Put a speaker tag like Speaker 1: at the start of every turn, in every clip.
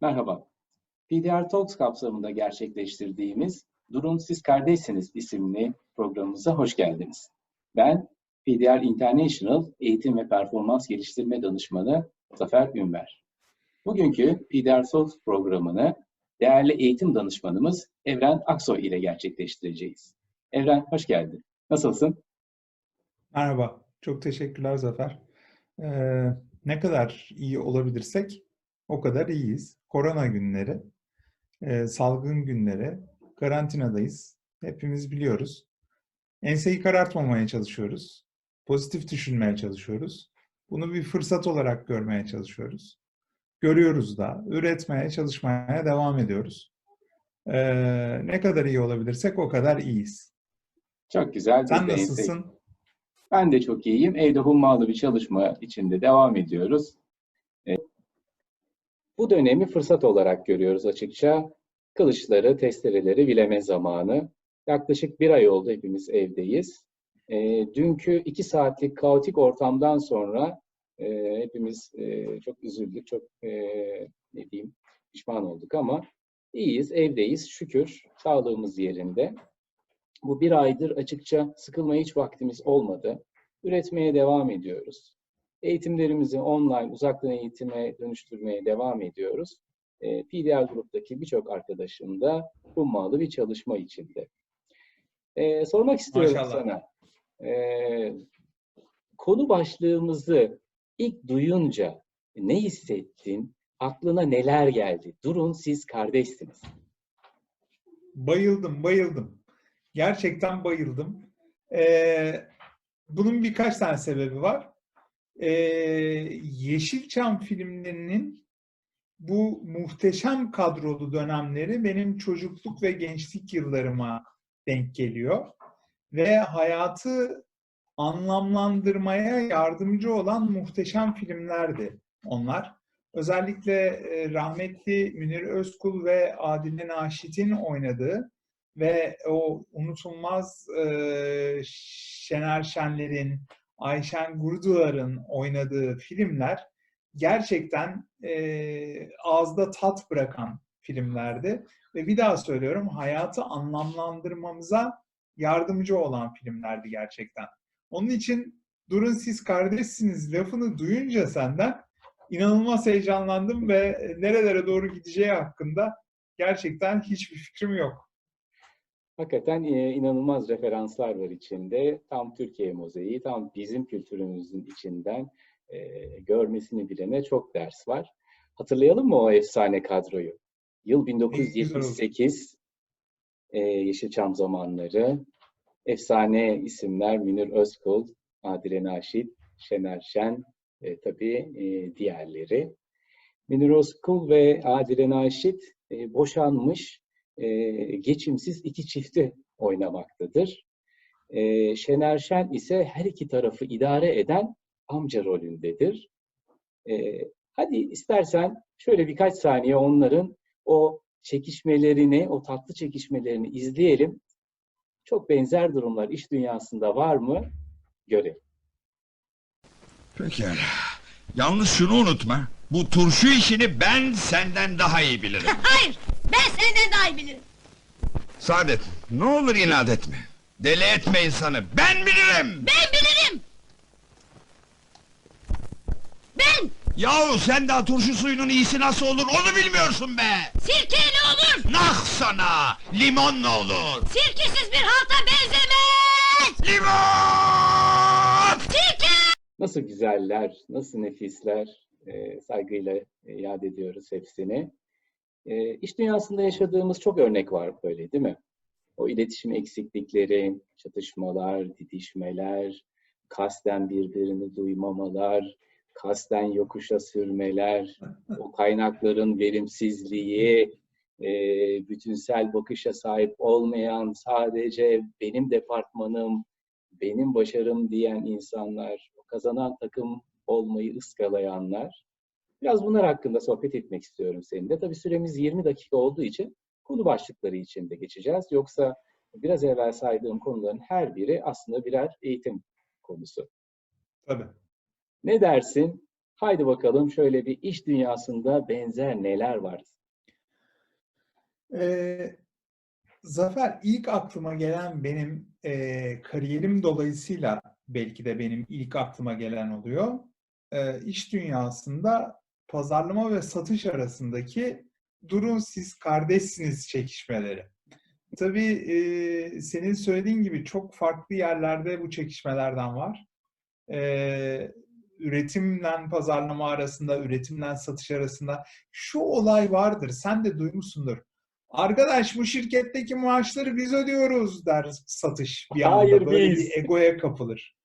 Speaker 1: Merhaba. PDR Talks kapsamında gerçekleştirdiğimiz Durun Siz Kardeşsiniz isimli programımıza hoş geldiniz. Ben PDR International Eğitim ve Performans Geliştirme Danışmanı Zafer Ünver. Bugünkü PDR Talks programını değerli eğitim danışmanımız Evren Aksoy ile gerçekleştireceğiz. Evren hoş geldin. Nasılsın?
Speaker 2: Merhaba, çok teşekkürler Zafer. Ee, ne kadar iyi olabilirsek o kadar iyiyiz. Korona günleri, e, salgın günleri, karantinadayız. Hepimiz biliyoruz. Enseyi karartmamaya çalışıyoruz. Pozitif düşünmeye çalışıyoruz. Bunu bir fırsat olarak görmeye çalışıyoruz. Görüyoruz da, üretmeye, çalışmaya devam ediyoruz. Ee, ne kadar iyi olabilirsek o kadar iyiyiz.
Speaker 1: Çok güzel.
Speaker 2: Sen nasılsın?
Speaker 1: Ben de çok iyiyim. Evde hummalı bir çalışma içinde devam ediyoruz. Bu dönemi fırsat olarak görüyoruz açıkça. Kılıçları, testereleri bileme zamanı. Yaklaşık bir ay oldu hepimiz evdeyiz. E, dünkü iki saatlik kaotik ortamdan sonra e, hepimiz e, çok üzüldük, çok e, ne diyeyim pişman olduk ama iyiyiz, evdeyiz şükür, sağlığımız yerinde. Bu bir aydır açıkça sıkılmaya hiç vaktimiz olmadı. Üretmeye devam ediyoruz. Eğitimlerimizi online, uzaktan eğitime dönüştürmeye devam ediyoruz. E, PDR gruptaki birçok arkadaşım da hummalı bir çalışma içinde. E, sormak istiyorum
Speaker 2: Maşallah.
Speaker 1: sana. E, konu başlığımızı ilk duyunca ne hissettin? Aklına neler geldi? Durun siz kardeşsiniz.
Speaker 2: Bayıldım, bayıldım. Gerçekten bayıldım. Ee, bunun birkaç tane sebebi var. Ee, Yeşilçam filmlerinin bu muhteşem kadrolu dönemleri benim çocukluk ve gençlik yıllarıma denk geliyor. Ve hayatı anlamlandırmaya yardımcı olan muhteşem filmlerdi onlar. Özellikle e, rahmetli Münir Özkul ve Adile Naşit'in oynadığı ve o unutulmaz e, Şener Şenler'in, Ayşen Gurdular'ın oynadığı filmler gerçekten e, ağızda tat bırakan filmlerdi. Ve bir daha söylüyorum hayatı anlamlandırmamıza yardımcı olan filmlerdi gerçekten. Onun için durun siz kardeşsiniz lafını duyunca senden inanılmaz heyecanlandım ve nerelere doğru gideceği hakkında gerçekten hiçbir fikrim yok.
Speaker 1: Hakikaten e, inanılmaz referanslar var içinde. Tam Türkiye mozaiği, tam bizim kültürümüzün içinden e, görmesini bilene çok ders var. Hatırlayalım mı o efsane kadroyu? Yıl 1978, e, Yeşilçam zamanları. Efsane isimler Münir Özkul, Adile Naşit, Şener Şen, e, tabii e, diğerleri. Münir Özkul ve Adile Naşit e, boşanmış, e, geçimsiz iki çifti oynamaktadır. E, Şener Şen ise her iki tarafı idare eden amca rolündedir. E, hadi istersen şöyle birkaç saniye onların o çekişmelerini, o tatlı çekişmelerini izleyelim. Çok benzer durumlar iş dünyasında var mı? Görelim.
Speaker 3: Pekala. Yalnız şunu unutma. Bu turşu işini ben senden daha iyi bilirim.
Speaker 4: Hayır, ben senden daha iyi bilirim.
Speaker 3: Saadet, ne olur inat etme. Deli etme insanı. Ben bilirim.
Speaker 4: Ben bilirim. Ben
Speaker 3: Yahu sen daha turşu suyunun iyisi nasıl olur onu bilmiyorsun be.
Speaker 4: sirkeyle olur.
Speaker 3: Nah sana. Limon ne olur?
Speaker 4: Sirkesiz bir halta benzemez.
Speaker 3: Limon!
Speaker 4: Sirke!
Speaker 1: Nasıl güzeller, nasıl nefisler, e, saygıyla e, yad ediyoruz hepsini. E, iş dünyasında yaşadığımız çok örnek var böyle değil mi? O iletişim eksiklikleri, çatışmalar, didişmeler, kasten birbirini duymamalar, kasten yokuşa sürmeler, o kaynakların verimsizliği, e, bütünsel bakışa sahip olmayan, sadece benim departmanım, benim başarım diyen insanlar, kazanan takım olmayı ıskalayanlar. Biraz bunlar hakkında sohbet etmek istiyorum seninle. Tabii süremiz 20 dakika olduğu için konu başlıkları içinde geçeceğiz. Yoksa biraz evvel saydığım konuların her biri aslında birer eğitim konusu.
Speaker 2: Tabii.
Speaker 1: Ne dersin? Haydi bakalım şöyle bir iş dünyasında benzer neler var?
Speaker 2: Ee, Zafer, ilk aklıma gelen benim e, kariyerim dolayısıyla belki de benim ilk aklıma gelen oluyor. E, iş dünyasında pazarlama ve satış arasındaki durun siz kardeşsiniz çekişmeleri. Tabii e, senin söylediğin gibi çok farklı yerlerde bu çekişmelerden var. E, üretimle pazarlama arasında, üretimle satış arasında şu olay vardır. Sen de duymuşsundur. Arkadaş bu şirketteki maaşları biz ödüyoruz der satış bir anda.
Speaker 1: Hayır,
Speaker 2: Böyle
Speaker 1: biz.
Speaker 2: bir egoya kapılır.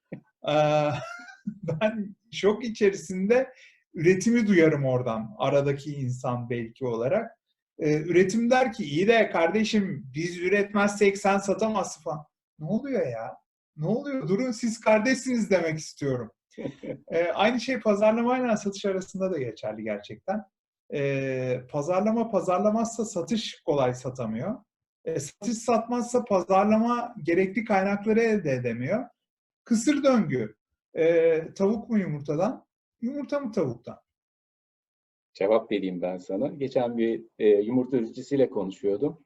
Speaker 2: Ben şok içerisinde üretimi duyarım oradan. Aradaki insan belki olarak. Ee, üretim der ki iyi de kardeşim biz üretmezsek sen satamazsın falan. Ne oluyor ya? Ne oluyor? Durun siz kardeşsiniz demek istiyorum. Ee, aynı şey pazarlamayla satış arasında da geçerli gerçekten. Ee, pazarlama pazarlamazsa satış kolay satamıyor. Ee, satış satmazsa pazarlama gerekli kaynakları elde edemiyor. Kısır döngü. Ee, tavuk mu yumurtadan, yumurta mı tavuktan?
Speaker 1: Cevap vereyim ben sana. Geçen bir e, yumurta üreticisiyle konuşuyordum.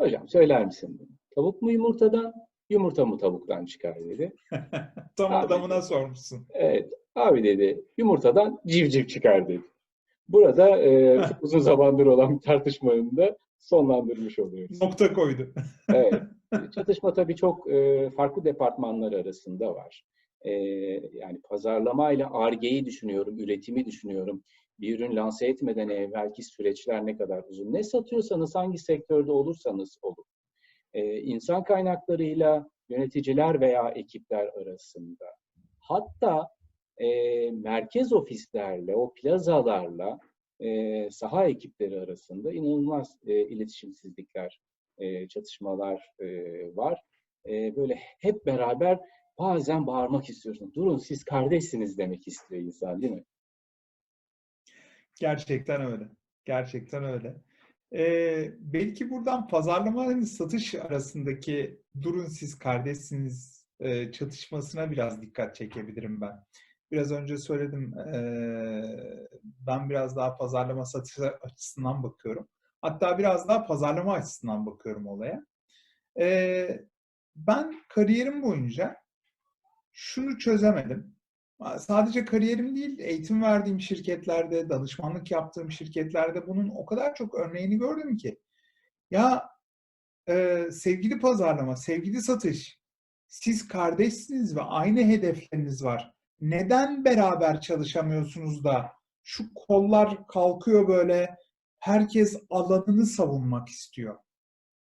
Speaker 1: Hocam söyler misin? Tavuk mu yumurtadan, yumurta mı tavuktan çıkar dedi.
Speaker 2: Tam
Speaker 1: Abi.
Speaker 2: adamına sormuşsun.
Speaker 1: Evet, abi dedi yumurtadan civciv çıkar dedi. Burada e, çok uzun zamandır olan bir tartışmanın da sonlandırmış oluyoruz.
Speaker 2: Nokta koydu.
Speaker 1: Evet. Çatışma tabii çok e, farklı departmanlar arasında var. E, yani pazarlamayla Ar-Ge'yi düşünüyorum, üretimi düşünüyorum. Bir ürün lanse etmeden evvelki süreçler ne kadar uzun. Ne satıyorsanız, hangi sektörde olursanız olun. E, insan kaynaklarıyla yöneticiler veya ekipler arasında. Hatta e, merkez ofislerle, o plazalarla e, saha ekipleri arasında inanılmaz e, iletişimsizlikler e, çatışmalar e, var. E, böyle hep beraber bazen bağırmak istiyorsun. Durun siz kardeşsiniz demek istiyor insan değil mi?
Speaker 2: Gerçekten öyle. Gerçekten öyle. Ee, belki buradan pazarlama ve satış arasındaki durun siz kardeşsiniz e, çatışmasına biraz dikkat çekebilirim ben. Biraz önce söyledim ee, ben biraz daha pazarlama satış açısından bakıyorum. Hatta biraz daha pazarlama açısından bakıyorum olaya. Ee, ben kariyerim boyunca şunu çözemedim. Sadece kariyerim değil, eğitim verdiğim şirketlerde, danışmanlık yaptığım şirketlerde bunun o kadar çok örneğini gördüm ki. Ya e, sevgili pazarlama, sevgili satış, siz kardeşsiniz ve aynı hedefleriniz var. Neden beraber çalışamıyorsunuz da şu kollar kalkıyor böyle, herkes alanını savunmak istiyor.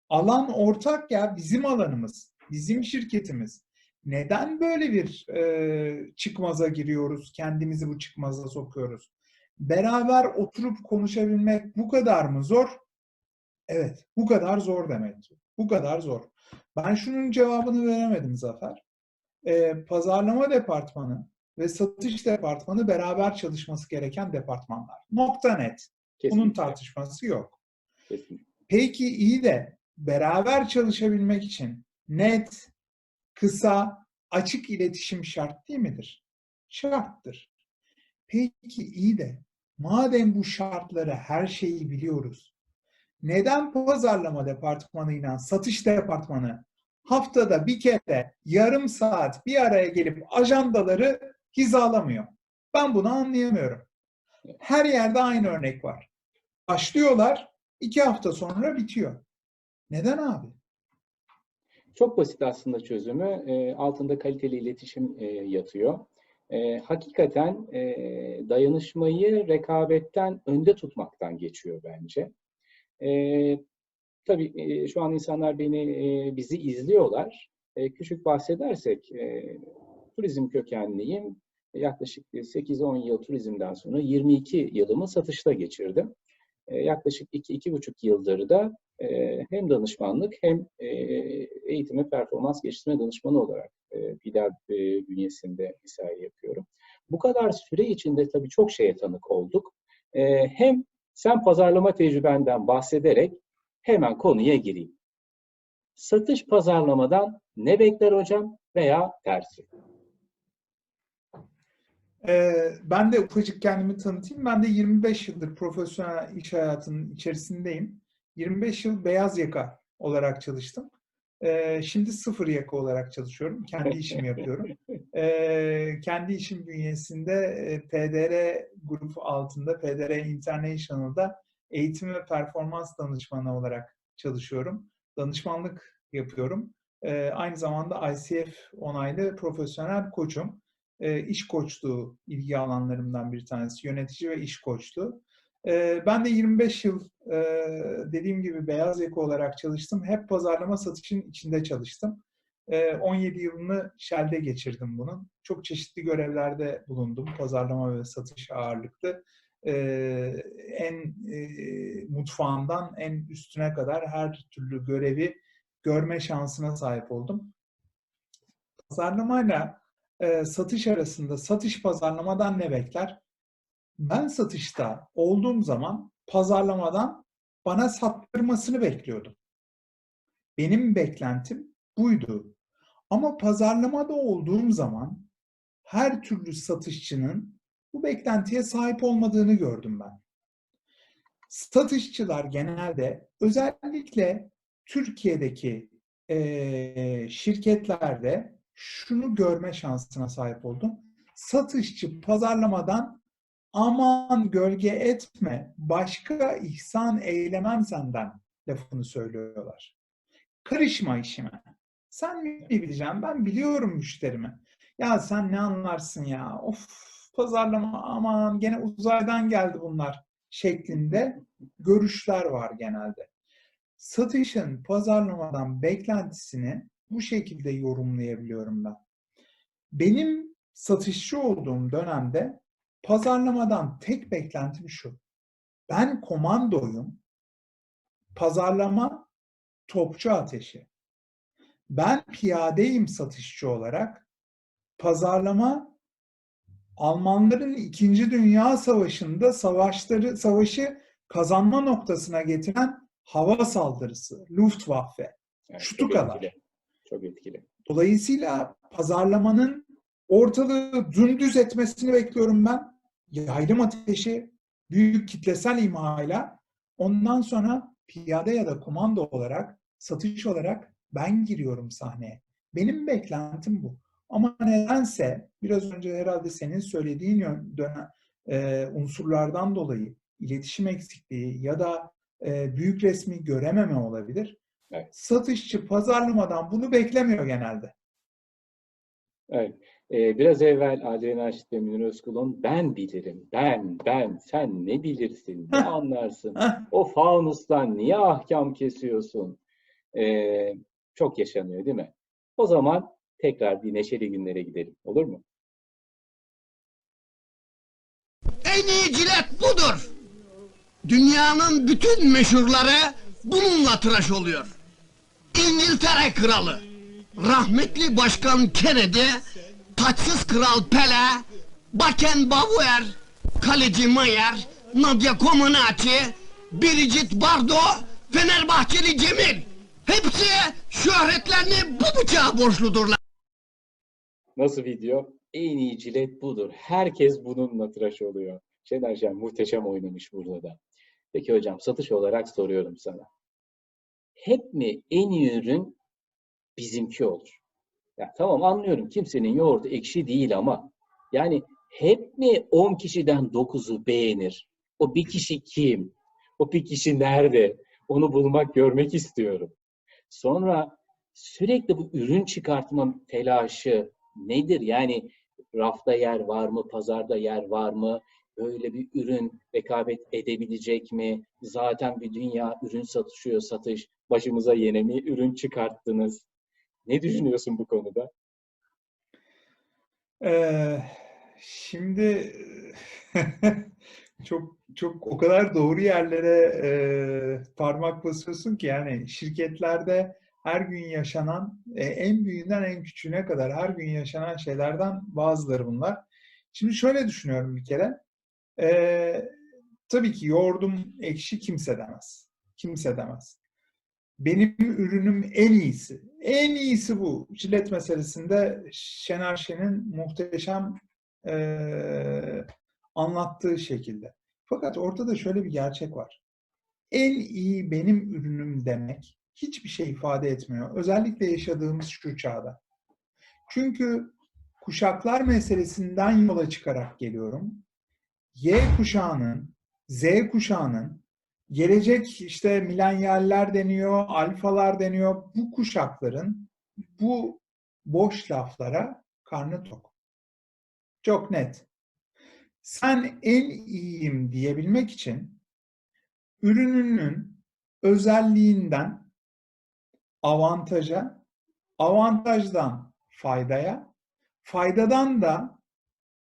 Speaker 2: Alan ortak ya, bizim alanımız, bizim şirketimiz. Neden böyle bir e, çıkmaza giriyoruz, kendimizi bu çıkmaza sokuyoruz? Beraber oturup konuşabilmek bu kadar mı zor? Evet, bu kadar zor demek ki. Bu kadar zor. Ben şunun cevabını veremedim Zafer. E, pazarlama departmanı ve satış departmanı beraber çalışması gereken departmanlar. Nokta net. Bunun
Speaker 1: Kesinlikle.
Speaker 2: tartışması yok.
Speaker 1: kesinlikle.
Speaker 2: Peki iyi de beraber çalışabilmek için net, kısa, açık iletişim şart değil midir? Şarttır. Peki iyi de madem bu şartları her şeyi biliyoruz, neden pazarlama departmanıyla satış departmanı haftada bir kere yarım saat bir araya gelip ajandaları hizalamıyor? Ben bunu anlayamıyorum. Her yerde aynı örnek var. Başlıyorlar, iki hafta sonra bitiyor. Neden abi?
Speaker 1: Çok basit aslında çözümü. E, altında kaliteli iletişim e, yatıyor. E, hakikaten dayanışmayı rekabetten önde tutmaktan geçiyor bence. Tabii şu an insanlar beni bizi izliyorlar. Küçük bahsedersek turizm kökenliyim. Yaklaşık 8-10 yıl turizmden sonra 22 yılımı satışta geçirdim. Yaklaşık 2-2,5 yıldır da e, hem danışmanlık hem e, eğitim ve performans geliştirme danışmanı olarak e, PİDER e, bünyesinde mesai yapıyorum. Bu kadar süre içinde tabii çok şeye tanık olduk. E, hem sen pazarlama tecrübenden bahsederek hemen konuya gireyim. Satış pazarlamadan ne bekler hocam veya tersi?
Speaker 2: Ee, ben de ufacık kendimi tanıtayım. Ben de 25 yıldır profesyonel iş hayatının içerisindeyim. 25 yıl beyaz yaka olarak çalıştım. Ee, şimdi sıfır yaka olarak çalışıyorum. Kendi işimi yapıyorum. Ee, kendi işim bünyesinde e, PDR grup altında PDR International'da eğitim ve performans danışmanı olarak çalışıyorum. Danışmanlık yapıyorum. Ee, aynı zamanda ICF onaylı profesyonel koçum. Ee, iş koçluğu ilgi alanlarımdan bir tanesi. Yönetici ve iş koçluğu. Ee, ben de 25 yıl e, dediğim gibi beyaz yaka olarak çalıştım. Hep pazarlama satışın içinde çalıştım. Ee, 17 yılını Shell'de geçirdim bunun. Çok çeşitli görevlerde bulundum. Pazarlama ve satış ağırlıklı. Ee, en e, mutfağından en üstüne kadar her türlü görevi görme şansına sahip oldum. Pazarlamayla e, satış arasında satış pazarlamadan ne bekler? Ben satışta olduğum zaman pazarlamadan bana sattırmasını bekliyordum. Benim beklentim buydu. Ama pazarlamada olduğum zaman her türlü satışçının bu beklentiye sahip olmadığını gördüm ben. Satışçılar genelde özellikle Türkiye'deki eee, şirketlerde şunu görme şansına sahip oldum. Satışçı pazarlamadan aman gölge etme, başka ihsan eylemem senden lafını söylüyorlar. Karışma işime. Sen mi bileceksin? Ben biliyorum müşterimi. Ya sen ne anlarsın ya? Of pazarlama aman gene uzaydan geldi bunlar şeklinde görüşler var genelde. Satışın pazarlamadan beklentisini bu şekilde yorumlayabiliyorum ben. Benim satışçı olduğum dönemde pazarlamadan tek beklentim şu. Ben komandoyum. Pazarlama topçu ateşi. Ben piyadeyim satışçı olarak. Pazarlama Almanların 2. Dünya Savaşı'nda savaşları savaşı kazanma noktasına getiren hava saldırısı, Luftwaffe.
Speaker 1: Evet,
Speaker 2: Şutu kadar.
Speaker 1: etkili. Çok etkili.
Speaker 2: Dolayısıyla pazarlamanın ortalığı dümdüz etmesini bekliyorum ben. Yaylım ateşi, büyük kitlesel imhayla ondan sonra piyade ya da komando olarak, satış olarak ben giriyorum sahneye. Benim beklentim bu. Ama nedense biraz önce herhalde senin söylediğin yön, dönem, e, unsurlardan dolayı iletişim eksikliği ya da e, büyük resmi görememe olabilir.
Speaker 1: Evet.
Speaker 2: Satışçı pazarlamadan bunu beklemiyor genelde.
Speaker 1: Evet. Ee, biraz evvel Adem Naşit ve Münir Özkul'un ben bilirim, ben, ben, sen ne bilirsin, ne anlarsın, o faunustan niye ahkam kesiyorsun? Ee, çok yaşanıyor değil mi? O zaman tekrar bir neşeli günlere gidelim. Olur mu?
Speaker 3: En iyi cilet budur. Dünyanın bütün meşhurları bununla tıraş oluyor. İngiltere kralı, rahmetli başkan Kennedy, taçsız kral Pele, Beckenbauer, kaleci Mayer, Nadia Comaneci, Brigitte Bardot, Fenerbahçeli Cemil. Hepsi şöhretlerini bu bıçağa borçludurlar.
Speaker 1: Nasıl video? En iyi cilet budur. Herkes bununla tıraş oluyor. Şener Şen muhteşem oynamış burada da. Peki hocam satış olarak soruyorum sana. Hep mi en iyi ürün bizimki olur? Ya tamam anlıyorum kimsenin yoğurdu ekşi değil ama yani hep mi 10 kişiden 9'u beğenir? O bir kişi kim? O bir kişi nerede? Onu bulmak, görmek istiyorum. Sonra sürekli bu ürün çıkartma telaşı nedir? Yani rafta yer var mı, pazarda yer var mı? Böyle bir ürün rekabet edebilecek mi? Zaten bir dünya ürün satışıyor, satış. Başımıza yeni mi ürün çıkarttınız? Ne düşünüyorsun bu konuda?
Speaker 2: Ee, şimdi çok çok o kadar doğru yerlere e, parmak basıyorsun ki yani şirketlerde her gün yaşanan e, en büyüğünden en küçüğüne kadar her gün yaşanan şeylerden bazıları bunlar. Şimdi şöyle düşünüyorum bir kere. E, tabii ki yoğurdum ekşi kimse demez. Kimse demez. Benim ürünüm en iyisi. En iyisi bu. Jilet meselesinde Şener Şen'in muhteşem eee, anlattığı şekilde. Fakat ortada şöyle bir gerçek var. En iyi benim ürünüm demek hiçbir şey ifade etmiyor. Özellikle yaşadığımız şu çağda. Çünkü kuşaklar meselesinden yola çıkarak geliyorum. Y kuşağının, Z kuşağının, gelecek işte milenyaller deniyor, alfalar deniyor. Bu kuşakların bu boş laflara karnı tok. Çok net. Sen en iyiyim diyebilmek için ürününün özelliğinden avantaja, avantajdan faydaya, faydadan da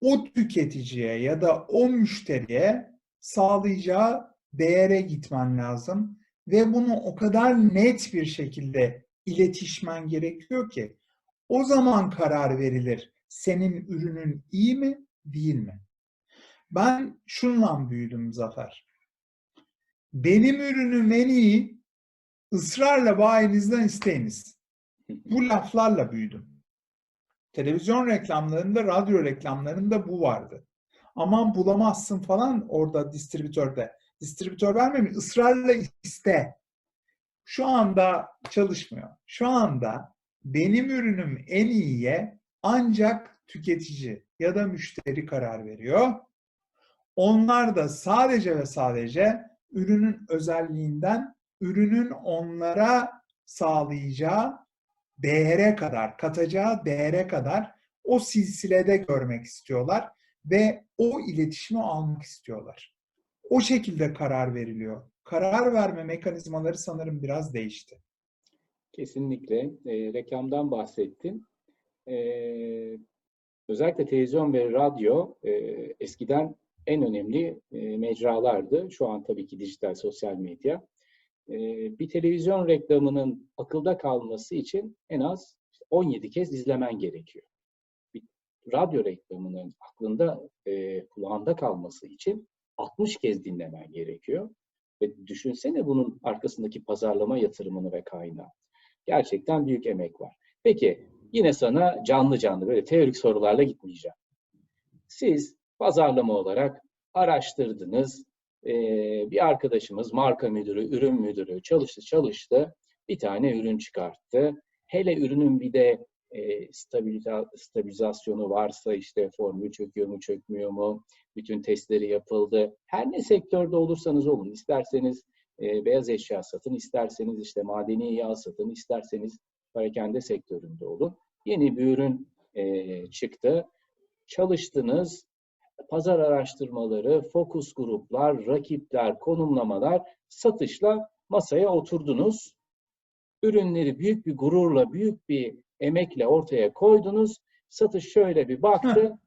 Speaker 2: o tüketiciye ya da o müşteriye sağlayacağı değere gitmen lazım ve bunu o kadar net bir şekilde iletişmen gerekiyor ki o zaman karar verilir senin ürünün iyi mi değil mi? Ben şunla büyüdüm Zafer. Benim ürünüm en iyi ısrarla bayinizden isteyiniz. Bu laflarla büyüdüm. Televizyon reklamlarında, radyo reklamlarında bu vardı. Aman bulamazsın falan orada distribütörde. Distribütör vermemiş, ısrarla iste. Şu anda çalışmıyor. Şu anda benim ürünüm en iyiye ancak tüketici ya da müşteri karar veriyor. Onlar da sadece ve sadece ürünün özelliğinden, ürünün onlara sağlayacağı değere kadar, katacağı değere kadar o silsilede görmek istiyorlar ve o iletişimi almak istiyorlar. O şekilde karar veriliyor. Karar verme mekanizmaları sanırım biraz değişti.
Speaker 1: Kesinlikle. E, reklamdan bahsettin. E, özellikle televizyon ve radyo e, eskiden en önemli e, mecralardı. Şu an tabii ki dijital sosyal medya. E, bir televizyon reklamının akılda kalması için en az 17 kez izlemen gerekiyor. Bir radyo reklamının aklında, e, kulağında kalması için 60 kez dinlemen gerekiyor. Ve düşünsene bunun arkasındaki pazarlama yatırımını ve kaynağı. Gerçekten büyük emek var. Peki yine sana canlı canlı böyle teorik sorularla gitmeyeceğim. Siz pazarlama olarak araştırdınız. Ee, bir arkadaşımız marka müdürü, ürün müdürü çalıştı çalıştı. Bir tane ürün çıkarttı. Hele ürünün bir de e, stabiliza- stabilizasyonu varsa işte formülü çöküyor mu çökmüyor mu bütün testleri yapıldı. Her ne sektörde olursanız olun isterseniz e, beyaz eşya satın, isterseniz işte madeni yağ satın, isterseniz perakende sektöründe olun. Yeni bir ürün e, çıktı. Çalıştınız, pazar araştırmaları, fokus gruplar, rakipler, konumlamalar, satışla masaya oturdunuz. Ürünleri büyük bir gururla, büyük bir emekle ortaya koydunuz. Satış şöyle bir baktı,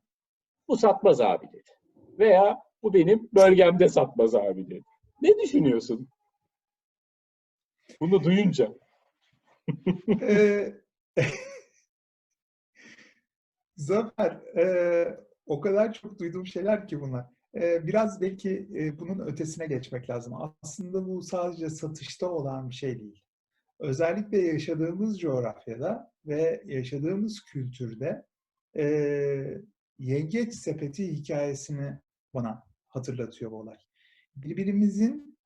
Speaker 1: bu satmaz abi dedi. Veya bu benim bölgemde satmaz abi dedi. Ne düşünüyorsun? Bunu duyunca.
Speaker 2: Ee, Zafer, e, o kadar çok duyduğum şeyler ki bunlar. E, biraz belki e, bunun ötesine geçmek lazım. Aslında bu sadece satışta olan bir şey değil. Özellikle yaşadığımız coğrafyada ve yaşadığımız kültürde e, yengeç sepeti hikayesini bana hatırlatıyor bu olay. Birbirimizin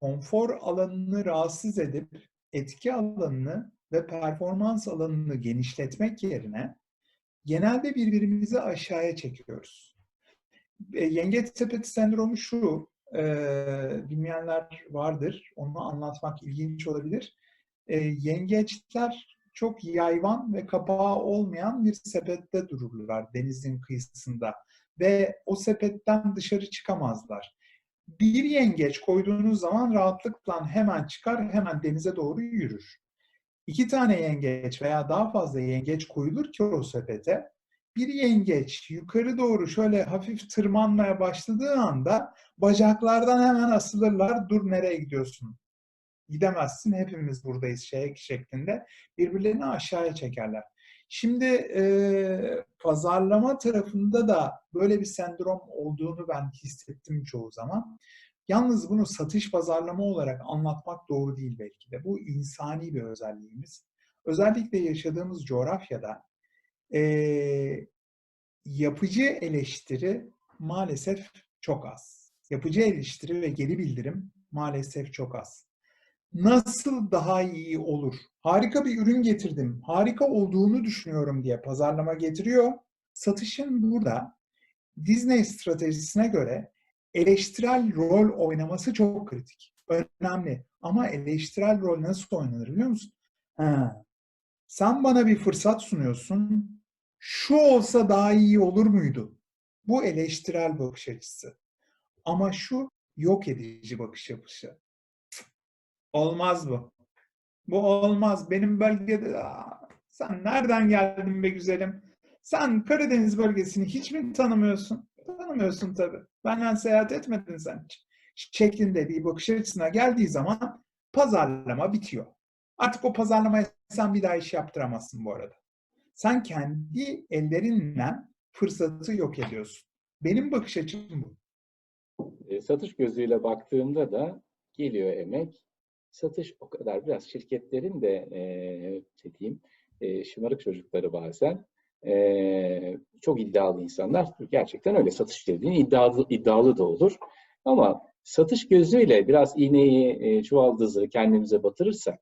Speaker 2: konfor alanını rahatsız edip etki alanını ve performans alanını genişletmek yerine genelde birbirimizi aşağıya çekiyoruz. E, Yengeç sepeti sendromu şu, e, bilmeyenler vardır, onu anlatmak ilginç olabilir. E, yengeçler çok yayvan ve kapağı olmayan bir sepette dururlar denizin kıyısında ve o sepetten dışarı çıkamazlar. Bir yengeç koyduğunuz zaman rahatlıkla hemen çıkar, hemen denize doğru yürür. İki tane yengeç veya daha fazla yengeç koyulur ki o sepete, bir yengeç yukarı doğru şöyle hafif tırmanmaya başladığı anda bacaklardan hemen asılırlar. Dur nereye gidiyorsun? Gidemezsin hepimiz buradayız şey şeklinde birbirlerini aşağıya çekerler. Şimdi e, pazarlama tarafında da böyle bir sendrom olduğunu ben hissettim çoğu zaman. Yalnız bunu satış pazarlama olarak anlatmak doğru değil belki de. Bu insani bir özelliğimiz. Özellikle yaşadığımız coğrafyada e, yapıcı eleştiri maalesef çok az. Yapıcı eleştiri ve geri bildirim maalesef çok az. Nasıl daha iyi olur? Harika bir ürün getirdim. Harika olduğunu düşünüyorum diye pazarlama getiriyor. Satışın burada Disney stratejisine göre eleştirel rol oynaması çok kritik. Önemli. Ama eleştirel rol nasıl oynanır biliyor musun? Ha. Sen bana bir fırsat sunuyorsun. Şu olsa daha iyi olur muydu? Bu eleştirel bakış açısı. Ama şu yok edici bakış yapısı. Olmaz bu. Bu olmaz. Benim bölgede Aa, sen nereden geldin be güzelim? Sen Karadeniz bölgesini hiç mi tanımıyorsun? Tanımıyorsun tabii. Benden seyahat etmedin sen hiç. Şeklinde bir bakış açısına geldiği zaman pazarlama bitiyor. Artık o pazarlamaya sen bir daha iş yaptıramazsın bu arada. Sen kendi ellerinle fırsatı yok ediyorsun. Benim bakış açım bu.
Speaker 1: E, satış gözüyle baktığımda da geliyor emek. Satış o kadar biraz şirketlerin de e, ne e, şımarık çocukları bazen e, çok iddialı insanlar. Gerçekten öyle satış dediğin iddialı, iddialı da olur. Ama satış gözüyle biraz iğneyi e, çuvaldızı kendimize batırırsak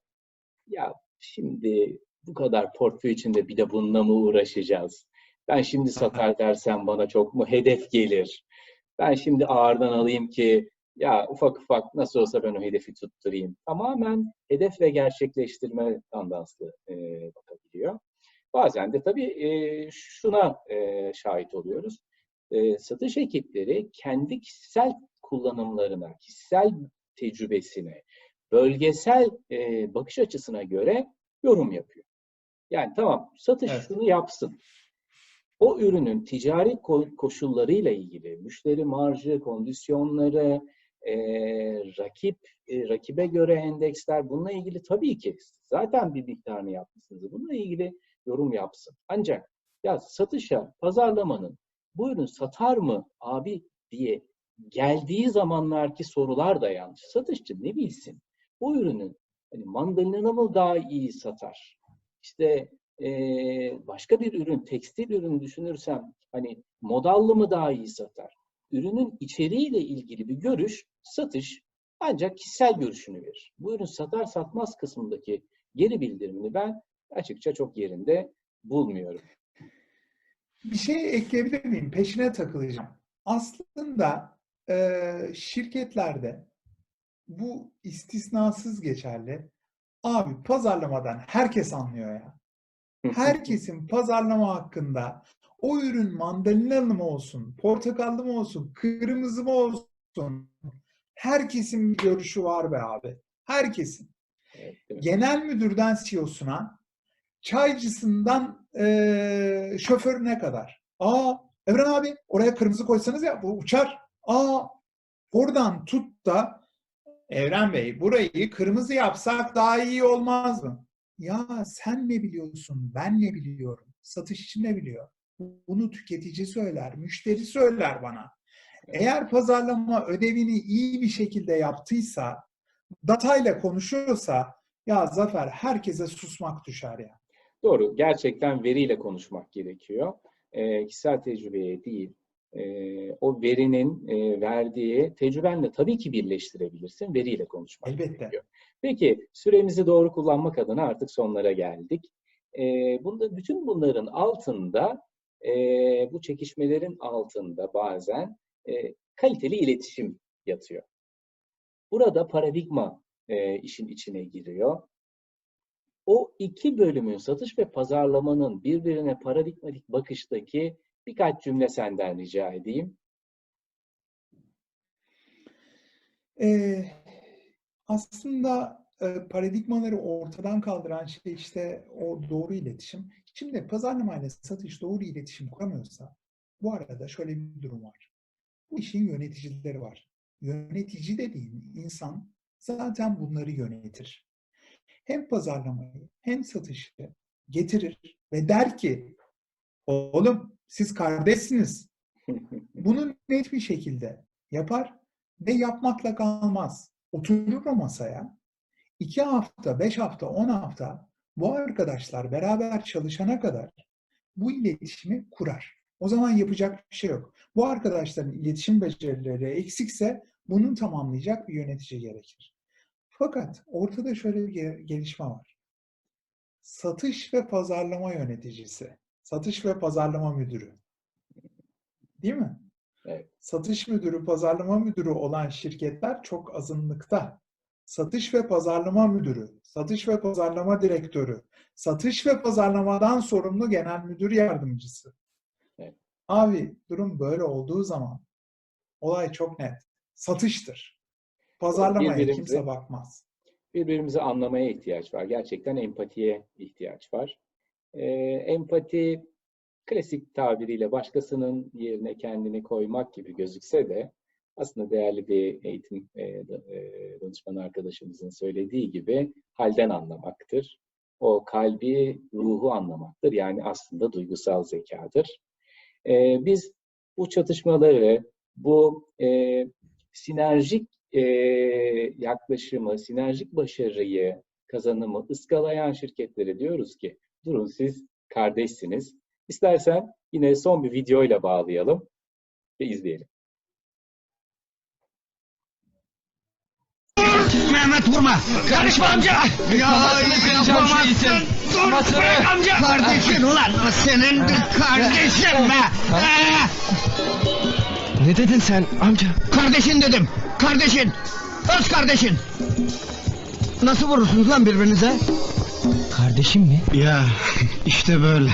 Speaker 1: ya şimdi bu kadar portföy içinde bir de bununla mı uğraşacağız? Ben şimdi satar dersem bana çok mu hedef gelir? Ben şimdi ağırdan alayım ki ya ufak ufak nasıl olsa ben o hedefi tutturayım. Tamamen hedef ve gerçekleştirme tandanslı e, bakabiliyor. Bazen de tabii e, şuna e, şahit oluyoruz. E, satış ekipleri kendi kişisel kullanımlarına, kişisel tecrübesine, bölgesel e, bakış açısına göre yorum yapıyor. Yani tamam satış
Speaker 2: Evet.
Speaker 1: şunu yapsın. O ürünün ticari ko- koşullarıyla ilgili, müşteri marjı, kondisyonları, e, rakip e, rakibe göre endeksler bununla ilgili tabii ki zaten bir miktarını yapmışsınız. Bununla ilgili yorum yapsın. Ancak ya satışa, pazarlamanın bu ürün satar mı abi diye geldiği zamanlarki sorular da yanlış. Satışçı ne bilsin? Bu ürünün hani mandalina mı daha iyi satar? İşte eee, başka bir ürün, tekstil ürün düşünürsem hani modallı mı daha iyi satar? Ürünün içeriğiyle ilgili bir görüş, satış ancak kişisel görüşünü verir. Bu ürün satar satmaz kısmındaki geri bildirimini ben açıkça çok yerinde bulmuyorum.
Speaker 2: Bir şey ekleyebilir miyim? Peşine takılacağım. Aslında eee, şirketlerde bu istisnasız geçerli. Abi pazarlamadan herkes anlıyor ya. Herkesin pazarlama hakkında o ürün mandalinalı mı olsun, portakallı mı olsun, kırmızı mı olsun herkesin bir görüşü var be abi. Herkesin.
Speaker 1: Evet?
Speaker 2: Genel müdürden CEO'suna, çaycısından eee şoförüne kadar. Aa Evren abi oraya kırmızı koysanız ya bu uçar. Aa oradan tut da Evren Bey burayı kırmızı yapsak daha iyi olmaz mı? Ya sen ne biliyorsun? Ben ne biliyorum? Satışçı ne biliyor? Bunu tüketici söyler, müşteri söyler bana. Eğer pazarlama ödevini iyi bir şekilde yaptıysa, datayla konuşuyorsa ya Zafer herkese susmak düşer ya.
Speaker 1: Doğru. Gerçekten veriyle konuşmak gerekiyor. E, kişisel tecrübeye değil. E, o verinin e, verdiği tecrübenle tabii ki birleştirebilirsin. Veriyle konuşmak
Speaker 2: Elbette.
Speaker 1: gerekiyor. Peki süremizi doğru kullanmak adına artık sonlara geldik. E, bunda bütün bunların altında e, bu çekişmelerin altında bazen e, kaliteli iletişim yatıyor. Burada paradigma e, işin içine giriyor. O iki bölümün satış ve pazarlamanın birbirine paradigmatik bakıştaki birkaç cümle senden rica edeyim.
Speaker 2: Ee, aslında e, paradigmaları ortadan kaldıran şey işte o doğru iletişim. Şimdi pazarlamayla satış doğru iletişim kuramıyorsa bu arada şöyle bir durum var. Bu işin yöneticileri var. Yönetici dediğin insan zaten bunları yönetir. Hem pazarlamayı hem satışı getirir ve der ki oğlum siz kardeşsiniz. Bunu net bir şekilde yapar ve yapmakla kalmaz. Oturur o masaya. iki hafta, beş hafta, on hafta bu arkadaşlar beraber çalışana kadar bu iletişimi kurar. O zaman yapacak bir şey yok. Bu arkadaşların iletişim becerileri eksikse bunu tamamlayacak bir yönetici gerekir. Fakat ortada şöyle bir ge- gelişme var. Satış ve pazarlama yöneticisi, satış ve pazarlama müdürü. Değil mi?
Speaker 1: Evet.
Speaker 2: Satış müdürü, pazarlama müdürü olan şirketler çok azınlıkta. Satış ve pazarlama müdürü, satış ve pazarlama direktörü, satış ve pazarlamadan sorumlu genel müdür yardımcısı.
Speaker 1: Evet.
Speaker 2: Abi durum böyle olduğu zaman olay çok net. Satıştır. Pazarlamaya kimse bakmaz.
Speaker 1: birbirimizi anlamaya ihtiyaç var. Gerçekten empatiye ihtiyaç var. Ee, empati klasik tabiriyle başkasının yerine kendini koymak gibi gözükse de aslında değerli bir eğitim e, e, danışmanı arkadaşımızın söylediği gibi halden anlamaktır. O kalbi, ruhu anlamaktır. Yani aslında duygusal zekadır. Ee, biz bu çatışmaları, bu e, sinerjik e, yaklaşımı, sinerjik başarıyı, kazanımı ıskalayan şirketlere diyoruz ki durun siz kardeşsiniz. İstersen yine son bir videoyla bağlayalım ve izleyelim.
Speaker 3: Mehmet vurma. Karışma amca. Ya yapamazsın. Dur bırak amca. Kardeşin ulan o senin kardeşin be. Ee,
Speaker 5: Ne dedin sen amca?
Speaker 3: Kardeşin dedim. Kardeşin. Öz kardeşin.
Speaker 5: Nasıl vurursunuz lan birbirinize? Kardeşim mi?
Speaker 3: Ya işte böyle.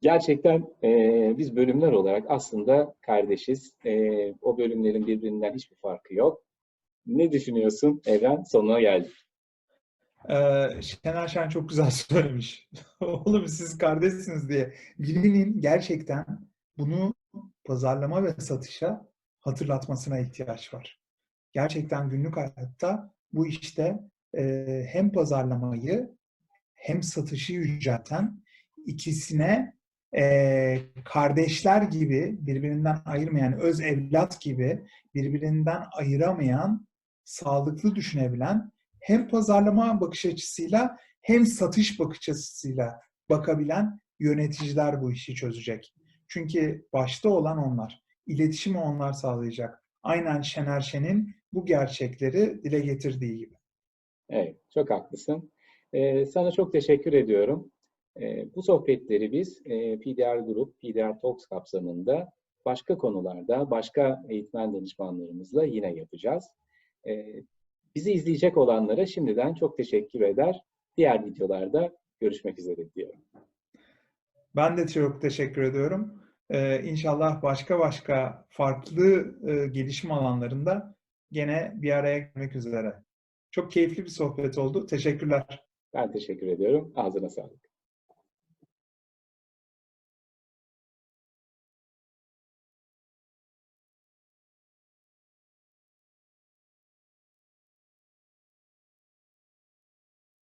Speaker 1: Gerçekten e, biz bölümler olarak aslında kardeşiz. E, o bölümlerin birbirinden hiçbir farkı yok. Ne düşünüyorsun Evren? Sonuna geldik.
Speaker 2: Ee, Şener Şen çok güzel söylemiş. Oğlum siz kardeşsiniz diye. Birinin gerçekten bunu pazarlama ve satışa hatırlatmasına ihtiyaç var. Gerçekten günlük hayatta bu işte hem pazarlamayı hem satışı yücelten ikisine kardeşler gibi birbirinden ayırmayan, öz evlat gibi birbirinden ayıramayan, sağlıklı düşünebilen hem pazarlama bakış açısıyla hem satış bakış açısıyla bakabilen yöneticiler bu işi çözecek. Çünkü başta olan onlar. İletişimi onlar sağlayacak. Aynen Şener Şen'in bu gerçekleri dile getirdiği gibi.
Speaker 1: Evet, çok haklısın. Ee, sana çok teşekkür ediyorum. Ee, bu sohbetleri biz e, PDR Grup, PDR Talks kapsamında başka konularda, başka eğitmen danışmanlarımızla yine yapacağız. Ee, bizi izleyecek olanlara şimdiden çok teşekkür eder. Diğer videolarda görüşmek üzere diyorum.
Speaker 2: Ben de çok teşekkür ediyorum. Ee, inşallah başka başka farklı e, gelişim alanlarında gene bir araya gelmek üzere. Çok keyifli bir sohbet oldu. Teşekkürler.
Speaker 1: Ben teşekkür ediyorum. Ağzına sağlık.